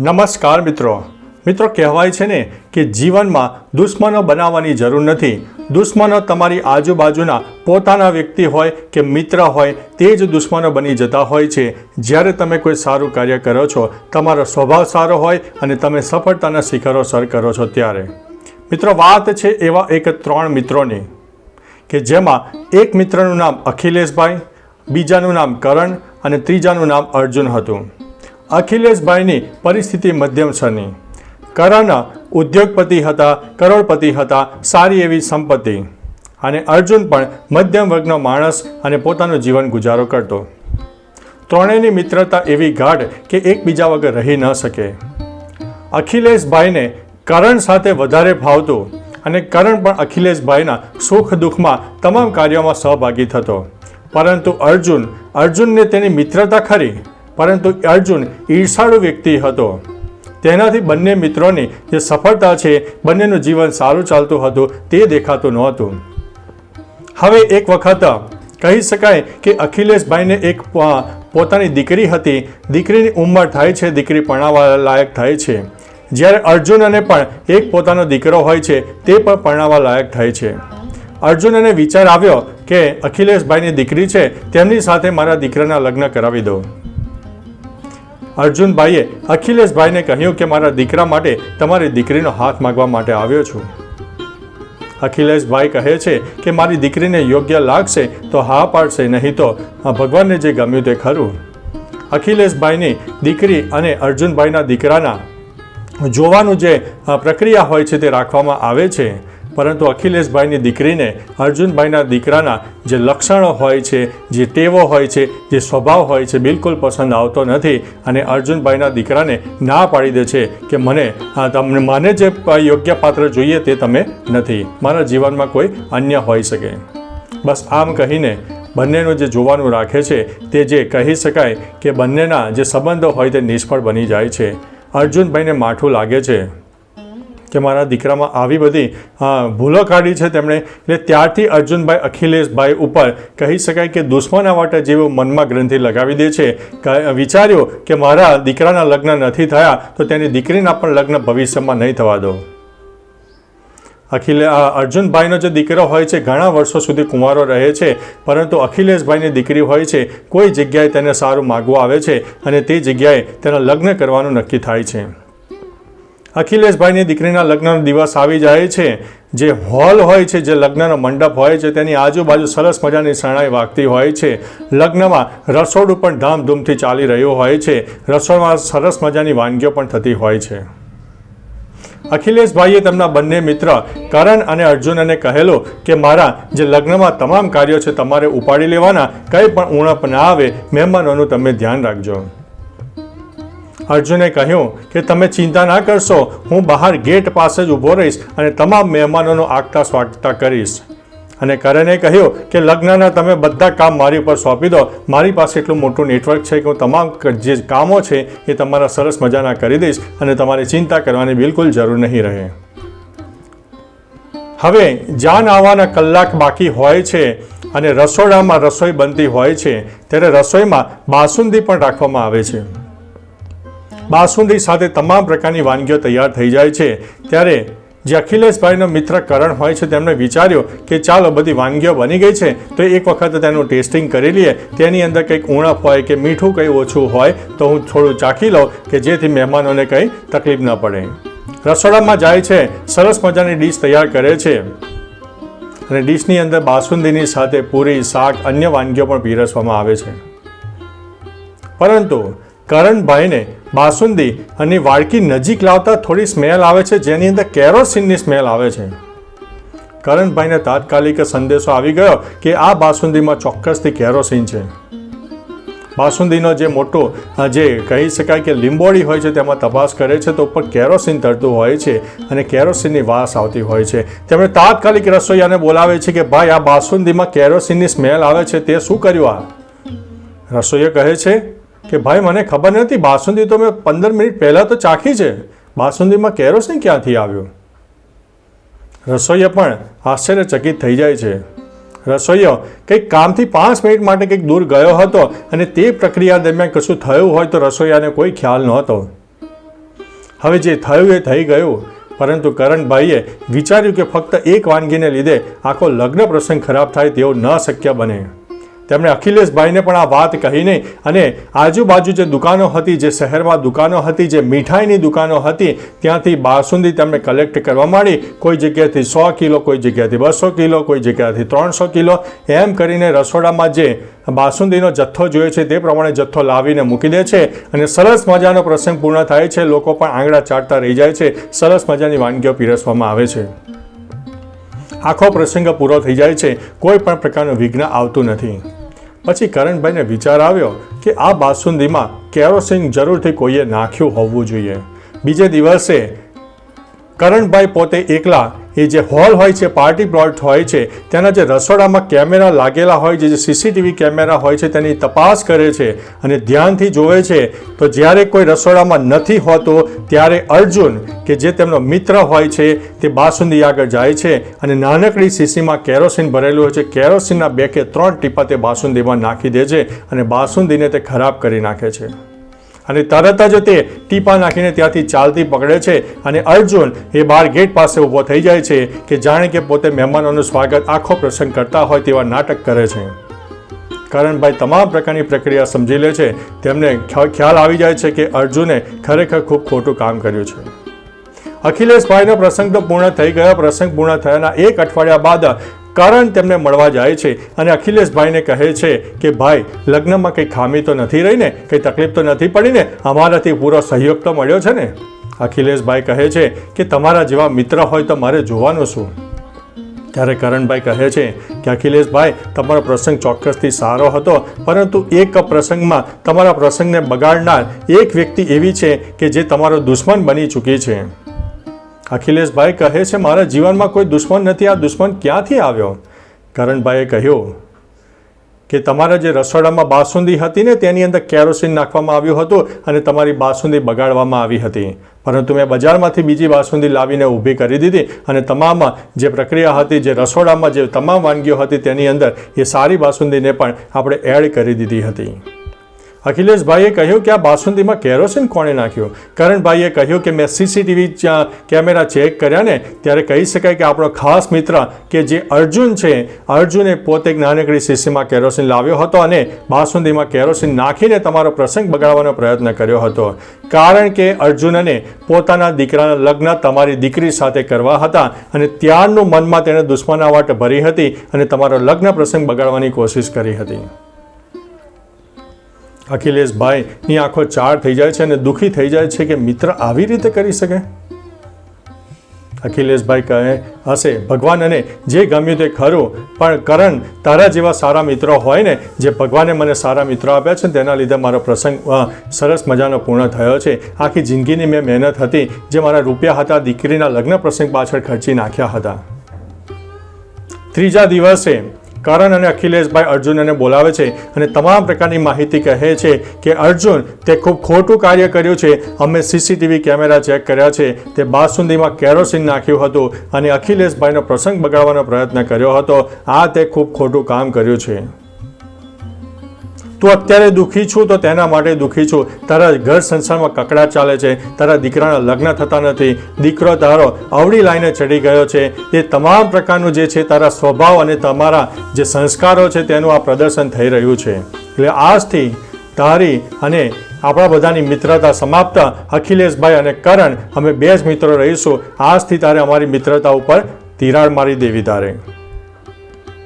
નમસ્કાર મિત્રો. મિત્રો, કહેવાય છે ને કે જીવનમાં દુશ્મનો બનાવવાની જરૂર નથી. દુશ્મનો તમારી આજુબાજુના પોતાના વ્યક્તિ હોય કે મિત્ર હોય, તે જ દુશ્મનો બની જતા હોય છે. જ્યારે તમે કોઈ સારું કાર્ય કરો છો, તમારો સ્વભાવ સારો હોય અને તમે સફળતાના શિખરો સર કરો છો ત્યારે. મિત્રો, વાત છે એવા એક ત્રણ મિત્રોની કે જેમાં એક મિત્રનું નામ અખિલેશભાઈ, બીજાનું નામ કરણ અને ત્રીજાનું નામ અર્જુન હતું. અખિલેશભાઈની પરિસ્થિતિ મધ્યમ છની કરણ ઉદ્યોગપતિ હતા, કરોડપતિ હતા, સારી એવી સંપત્તિ. અને અર્જુન પણ મધ્યમ વર્ગનો માણસ અને પોતાનું જીવન ગુજારો કરતો. ત્રણેયની મિત્રતા એવી ગાઢ કે એકબીજા વગર રહી ન શકે. અખિલેશભાઈને કરણ સાથે વધારે ભાવતું અને કરણ પણ અખિલેશભાઈના સુખ દુઃખમાં તમામ કાર્યોમાં સહભાગી થતો. પરંતુ અર્જુન, અર્જુનને તેની મિત્રતા ખરી? પરંતુ અર્જુન ઈર્ષાળુ વ્યક્તિ હતો. તેનાથી બંને મિત્રોની જે સફળતા છે, બંનેનું જીવન સારું ચાલતું હતું, તે દેખાતું નહોતું. હવે એક વખત કહી શકાય કે અખિલેશભાઈને એક પોતાની દીકરી હતી. દીકરીની ઉંમર થાય છે, દીકરી પરણાવવા લાયક થાય છે. જ્યારે અર્જુનને પણ એક પોતાનો દીકરો હોય છે, તે પણ પરણાવવા લાયક થાય છે. અર્જુનને વિચાર આવ્યો કે અખિલેશભાઈની દીકરી છે, તેમની સાથે મારા દીકરાના લગ્ન કરાવી દો અર્જુનભાઈએ અખિલેશભાઈને કહ્યું કે મારા દીકરા માટે તમારી દીકરીનો હાથ માગવા માટે આવ્યો છું. અખિલેશભાઈ કહે છે કે મારી દીકરીને યોગ્ય લાગશે તો હા પાડશે, નહીં તો ભગવાનને જે ગમ્યું તે ખરું. અખિલેશભાઈની દીકરી અને અર્જુનભાઈના દીકરાના જોવાનું જે પ્રક્રિયા હોય છે તે રાખવામાં આવે છે. પરંતુ અખિલેશભાઈની દીકરીને અર્જુનભાઈના દીકરાના જે લક્ષણો હોય છે, જે ટેવો હોય છે, જે સ્વભાવ હોય છે બિલકુલ પસંદ આવતો નથી અને અર્જુનભાઈના દીકરાને ના પાડી દે છે કે મને તમને મને જે યોગ્ય પાત્ર જોઈએ તે તમે નથી. મારા જીવનમાં કોઈ અન્ય હોઈ શકે. બસ આમ કહીને બંનેનું જે જોવાનું રાખે છે તે જે કહી શકાય કે બંનેના જે સંબંધો હોય તે નિષ્ફળ બની જાય છે. અર્જુનભાઈને માઠું લાગે છે. કે મારા દીકરામાં આવી બધી ભૂલો કાઢી છે તેમણે, એટલે ત્યારથી અર્જુનભાઈ અખિલેશભાઈ ઉપર કહી શકાય કે દુશ્મના વાટા જેવું મનમાં ગ્રંથિ લગાવી દે છે. વિચાર્યો કે મારા દીકરાના લગ્ન નથી થયા, તો તેની દીકરીના પણ લગ્ન ભવિષ્યમાં નહીં થવા દો. અખિલે અર્જુનભાઈનો જે દીકરો હોય છે, ઘણા વર્ષો સુધી કુંવારો રહે છે, પરંતુ અખિલેશભાઈની દીકરી હોય છે, કોઈ જગ્યાએ તેને સારું માગવું આવે છે, અને તે જગ્યાએ તેના લગ્ન કરવાનું નક્કી થાય છે. અખિલેશભાઈની દીકરીના લગ્નનો દિવસ આવી જાય છે. જે હોલ હોય છે, જે લગ્નનો મંડપ હોય છે, તેની આજુબાજુ સરસ મજાની શરણાઈ વાગતી હોય છે. લગ્નમાં રસોડું પણ ધામધૂમથી ચાલી રહ્યું હોય છે. રસોડમાં સરસ મજાની વાનગીઓ પણ થતી હોય છે. અખિલેશભાઈએ તેમના બંને મિત્ર કરણ અને અર્જુનને કહેલું કે, મારા, જે લગ્નમાં તમામ કાર્યો છે, તમારે ઉપાડી લેવાના. કંઈ પણ ઉણપ ના આવે, મહેમાનોનું તમે ધ્યાન રાખજો. અર્જુને કહ્યું કે તમે ચિંતા ના કરશો, હું બહાર ગેટ પાસે જ ઊભો રહીશ અને તમામ મહેમાનોનો આગતા સ્વાગતા કરીશ. અને કરણે કહ્યું કે, લગ્નના તમે બધા કામ મારી ઉપર સોંપી દો. મારી પાસે એટલું મોટું નેટવર્ક છે કે હું તમામ જે કામો છે એ તમારા સરસ મજાના કરી દઈશ અને તમારે ચિંતા કરવાની બિલકુલ જરૂર નહીં રહે. હવે, જાન આવવાના કલાક બાકી હોય છે અને રસોડામાં રસોઈ બનતી હોય છે, ત્યારે રસોઈમાં બાસુંદી પણ રાખવામાં આવે છે. બાસુંદી સાથે તમામ પ્રકારની વાનગીઓ તૈયાર થઈ જાય છે. ત્યારે જે અખિલેશભાઈનો મિત્ર કરણ હોય છે, તેમણે વિચાર્યો કે ચાલો બધી વાનગીઓ બની ગઈ છે, તો એક વખત તેનું ટેસ્ટિંગ કરી લઈએ. તેની અંદર કંઈક ઉણપ હોય કે મીઠું કંઈ ઓછું હોય, તો હું થોડું ચાખી લઉં કે જેથી મહેમાનોને કંઈ તકલીફ ન પડે. રસોડામાં જાય છે, સરસ મજાની ડીશ તૈયાર કરે છે. અને ડીશની અંદર બાસુંદીની સાથે પૂરી શાક અન્ય વાનગીઓ પણ પીરસવામાં આવે છે. પરંતુ કરણભાઈને બાસુંદી અને વાડકી નજીક લાવતા થોડી સ્મેલ આવે છે, જેની અંદર કેરોસીનની સ્મેલ આવે છે. કરણભાઈને તાત્કાલિક સંદેશો આવી ગયો કે આ બાસુંદીમાં ચોક્કસથી કેરોસીન છે. બાસુંદીનો જે મોટો જે કહી શકાય કે લીંબોળી હોય છે, તેમાં તપાસ કરે છે, તો ઉપર કેરોસીન તરતું હોય છે અને કેરોસીનની વાસ આવતી હોય છે. તેમણે તાત્કાલિક રસોઈયાને બોલાવે છે કે, ભાઈ, આ બાસુંદીમાં કેરોસીનની સ્મેલ આવે છે, તે શું કર્યું આ? રસોઈએ કહે છે કે ભાઈ, મને ખબર નથી, બાસુંદી તો મેં પંદર મિનિટ પહેલાં તો ચાખી છે. બાસુંદીમાં કેરોસીન ક્યાંથી આવ્યું? રસોઈયા પણ આશ્ચર્યચકિત થઈ જાય છે. રસોઈયો, કંઈક કામથી પાંચ મિનિટ માટે કંઈક દૂર ગયો હતો અને તે પ્રક્રિયા દરમિયાન કશું થયું હોય તો રસોઈયાને કોઈ ખ્યાલ નહોતો. હવે જે થયું એ થઈ ગયું. પરંતુ કરણભાઈએ વિચાર્યું કે ફક્ત એક વાનગીને લીધે આખો લગ્ન પ્રસંગ ખરાબ થાય તેવું ન શક્ય બને. તેમણે અખિલેશભાઈને પણ આ વાત કહીને અને આજુબાજુ જે દુકાનો હતી, જે શહેરમાં દુકાનો હતી, જે મીઠાઈની દુકાનો હતી, ત્યાંથી બાસુંદી તેમણે કલેક્ટ કરવા માંડી. કોઈ જગ્યાએથી સો કિલો, કોઈ જગ્યાએથી બસો કિલો, કોઈ જગ્યાએથી ત્રણસો કિલો. એમ કરીને રસોડામાં જે બાસુંદીનો જથ્થો જોઈએ છે, તે પ્રમાણે જથ્થો લાવીને મૂકી દે છે. અને સરસ મજાનો પ્રસંગ પૂર્ણ થાય છે. લોકો પણ આંગળા ચાટતા રહી જાય છે. સરસ મજાની વાનગીઓ પીરસવામાં આવે છે. આખો પ્રસંગ પૂરો થઈ જાય છે. કોઈ પણ પ્રકારનું વિઘ્ન આવતું નથી. પછી કરણભાઈને વિચાર આવ્યો કે આ બાસુંદીમાં કેરોસીન જરૂરથી કોઈએ નાખ્યું હોવું જોઈએ. બીજે દિવસે કરણભાઈ પોતે એકલા એ જે હોલ હોય છે, પાર્ટી પ્લોટ હોય છે, તેના જે રસોડામાં કેમેરા લાગેલા હોય છે જે સીસીટીવી કેમેરા હોય છે, તેની તપાસ કરે છે અને ધ્યાનથી જોવે છે, તો જ્યારે કોઈ રસોડામાં નથી હોતો, ત્યારે અર્જુન, કે જે તેમનો મિત્ર હોય છે, તે બાસુંદી આગળ જાય છે અને નાનકડી સીસીમાં કેરોસીન ભરેલું હોય છે. કેરોસીનના બે કે ત્રણ ટીપા તે બાસુંદીમાં નાખી દે છે અને બાસુંદીને તે ખરાબ કરી નાખે છે. અને તરત જ તે ટીપા નાખીને ત્યાંથી ચાલતી પકડે છે અને અર્જુન એ બાર ગેટ પાસે ઊભો થઈ જાય છે કે જાણે કે પોતે મહેમાનોનું સ્વાગત આખો પ્રસંગ કરતા હોય તેવા નાટક કરે છે. કરણભાઈ તમામ પ્રકારની પ્રક્રિયા સમજી લે છે. તેમને ખ્યાલ આવી જાય છે કે અર્જુને ખરેખર ખૂબ ખોટું કામ કર્યું છે. અખિલેશભાઈનો પ્રસંગ તો પૂર્ણ થઈ ગયો. પ્રસંગ પૂર્ણ થયાના એક અઠવાડિયા બાદ કરણ તેમને મળવા જાય છે અને અખિલેશભાઈને કહે છે કે, ભાઈ, લગ્નમાં કંઈ ખામી તો નથી રહીને? કંઈ તકલીફ તો નથી પડીને? અમારાથી પૂરો સહયોગ તો મળ્યો છે ને? અખિલેશભાઈ કહે છે કે, તમારા જેવા મિત્ર હોય તો મારે જોવાનું શું? ત્યારે કરણભાઈ કહે છે કે, અખિલેશભાઈ, તમારો પ્રસંગ ચોક્કસથી સારો હતો, પરંતુ એક પ્રસંગમાં તમારા પ્રસંગને બગાડનાર એક વ્યક્તિ એવી છે કે જે તમારો દુશ્મન બની ચૂકી છે. અખિલેશભાઈ કહે છે, મારા જીવનમાં કોઈ દુશ્મન નથી, આ દુશ્મન ક્યાંથી આવ્યો? કરણભાઈએ કહ્યું કે, તમારા જે રસોડામાં બાસુંદી હતી ને, તેની અંદર કેરોસીન નાખવામાં આવ્યું હતું અને તમારી બાસુંદી બગાડવામાં આવી હતી. પરંતુ મેં બજારમાંથી બીજી બાસુંદી લાવીને ઊભી કરી દીધી અને તમામ જે પ્રક્રિયા હતી, જે રસોડામાં જે તમામ વાનગીઓ હતી, તેની અંદર એ સારી બાસુંદીને પણ આપણે એડ કરી દીધી હતી. અખિલેશભાઈએ કહ્યું કે આ બાસુંદીમાં કેરોસીન કોણે નાખ્યું? કરણભાઈએ કહ્યું કે મેં સીસીટીવી કેમેરા ચેક કર્યા ને ત્યારે કહી શકાય કે આપણો ખાસ મિત્ર કે જે અર્જુન છે, અર્જુને પોતે નાનકડી સીસીમાં કેરોસીન લાવ્યો હતો અને બાસુંદીમાં કેરોસીન નાખીને તમારો પ્રસંગ બગાડવાનો પ્રયત્ન કર્યો હતો. કારણ કે અર્જુનને પોતાના દીકરાના લગ્ન તમારી દીકરી સાથે કરવા હતા અને ત્યારનું મનમાં તેણે દુશ્મનાવટ ભરી હતી અને તમારો લગ્ન પ્રસંગ બગાડવાની કોશિશ કરી હતી. અખિલેશભાઈની આંખો ચાર થઈ જાય છે અને દુઃખી થઈ જાય છે કે મિત્ર આવી રીતે કરી શકે? અખિલેશભાઈ કહે, હશે, ભગવાન અને જે ગમ્યું તે ખરું, પણ કરણ, તારા જેવા સારા મિત્રો હોય ને, જે ભગવાને મને સારા મિત્રો આપ્યા છે તેના લીધે મારો પ્રસંગ સરસ મજાનો પૂર્ણ થયો છે. આખી જિંદગીની મેં મહેનત હતી, જે મારા રૂપિયા હતા, દીકરીના લગ્ન પ્રસંગ પાછળ ખર્ચી નાખ્યા હતા. ત્રીજા દિવસે કરણ અને અખિલેશભાઈ અર્જુનને બોલાવે છે અને તમામ પ્રકારની માહિતી કહે છે કે અર્જુન, તે ખૂબ ખોટું કાર્ય કર્યું છે. અમે સીસીટીવી કેમેરા ચેક કર્યા છે. તે બાસુંદીમાં કેરોસીન નાખ્યું હતું અને અખિલેશભાઈનો પ્રસંગ બગાડવાનો પ્રયત્ન કર્યો હતો. આ તે ખૂબ ખોટું કામ કર્યું છે. તું અત્યારે દુઃખી છું તો તેના માટે દુઃખી છું. તારા ઘર સંસારમાં કકડાટ ચાલે છે. તારા દીકરાના લગ્ન થતા નથી. દીકરો તારો અવળી લાઈને ચડી ગયો છે. એ તમામ પ્રકારનું જે છે તારા સ્વભાવ અને તમારા જે સંસ્કારો છે તેનું આ પ્રદર્શન થઈ રહ્યું છે. એટલે આજથી તારી અને આપણા બધાની મિત્રતા સમાપ્ત. અખિલેશભાઈ અને કરણ, અમે બે જ મિત્રો રહીશું. આજથી તારે અમારી મિત્રતા ઉપર તિરાડ મારી દેવી તારે.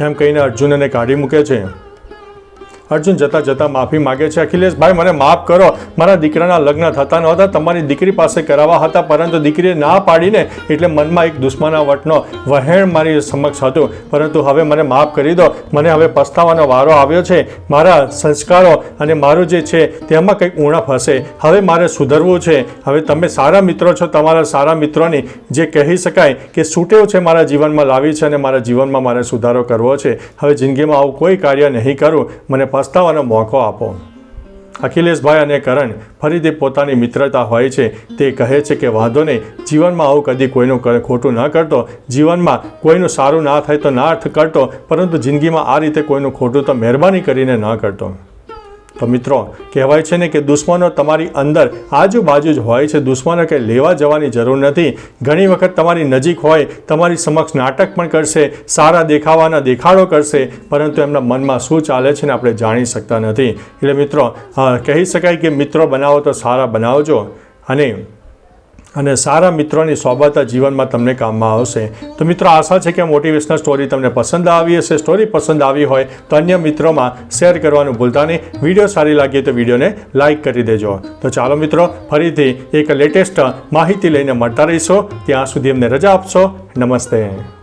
એમ કહીને અર્જુનને કાઢી મૂકે છે. અર્જુન જતા જતા માફી માગે છે. અખિલેશભાઈ મને માફ કરો. મારા દીકરાના લગ્ન થતા નહોતા. તમારી દીકરી પાસે કરાવવા હતા, પરંતુ દીકરીએ ના પાડીને એટલે મનમાં એક દુશ્મનાવટનો વહેણ મારી સમક્ષ હતું. પરંતુ હવે મને માફ કરી દો. મને હવે પસ્તાવાનો વારો આવ્યો છે. મારા સંસ્કારો અને મારું જે છે, તેમાં કંઈક ઉણપ હશે. હવે મારે સુધરવું છે. હવે તમે સારા મિત્રો છો. તમારા સારા મિત્રોની જે કહી શકાય કે સુટેવ છે મારા જીવનમાં લાવી છે અને મારા જીવનમાં મારે સુધારો કરવો છે. હવે જિંદગીમાં આવું કોઈ કાર્ય નહીં કરું. મને પસ્તાવાનો મોકો આપો. અખિલેશભાઈ અને કરણ ફરીથી પોતાની મિત્રતા હોય છે, તે કહે છે કે વાંધો નહીં, જીવનમાં આવું કદી કોઈનું ખોટું ન કરતો, જીવનમાં કોઈનું સારું ના થાય તો ના અર્થ કરતો, પરંતુ જિંદગીમાં આ રીતે કોઈનું ખોટું તો મહેરબાની કરીને ન કરતો. તો મિત્રો, કહેવાય છે ને કે દુશ્મનો તમારી અંદર આજુબાજુ જ હોય છે. દુશ્મનો કે લેવા જવાની જરૂર નથી. ઘણી વખત તમારી નજીક હોય, તમારી સમક્ષ નાટક પણ કરશે, સારા દેખાવાના દેખાડો કરશે, પરંતુ એમના મનમાં શું ચાલે છે ને આપણે જાણી શકતા નથી. એટલે મિત્રો કહી શકાય કે મિત્રો બનાવો તો સારા બનાવજો. અને અને સારા મિત્રોની સોબત જીવનમાં તમને કામમાં આવશે. તો મિત્રો, આશા છે કે મોટિવેશનલ સ્ટોરી તમને પસંદ આવી હશે. સ્ટોરી પસંદ આવી હોય તો અન્ય મિત્રોમાં શેર કરવાનું ભૂલતા નહીં. વીડિયો સારી લાગે તો વિડીયોને લાઇક કરી દેજો. તો ચાલો મિત્રો, ફરીથી એક લેટેસ્ટ માહિતી લઈને મળતા રહીશો. ત્યાં સુધી અમને રજા આપશો. નમસ્તે.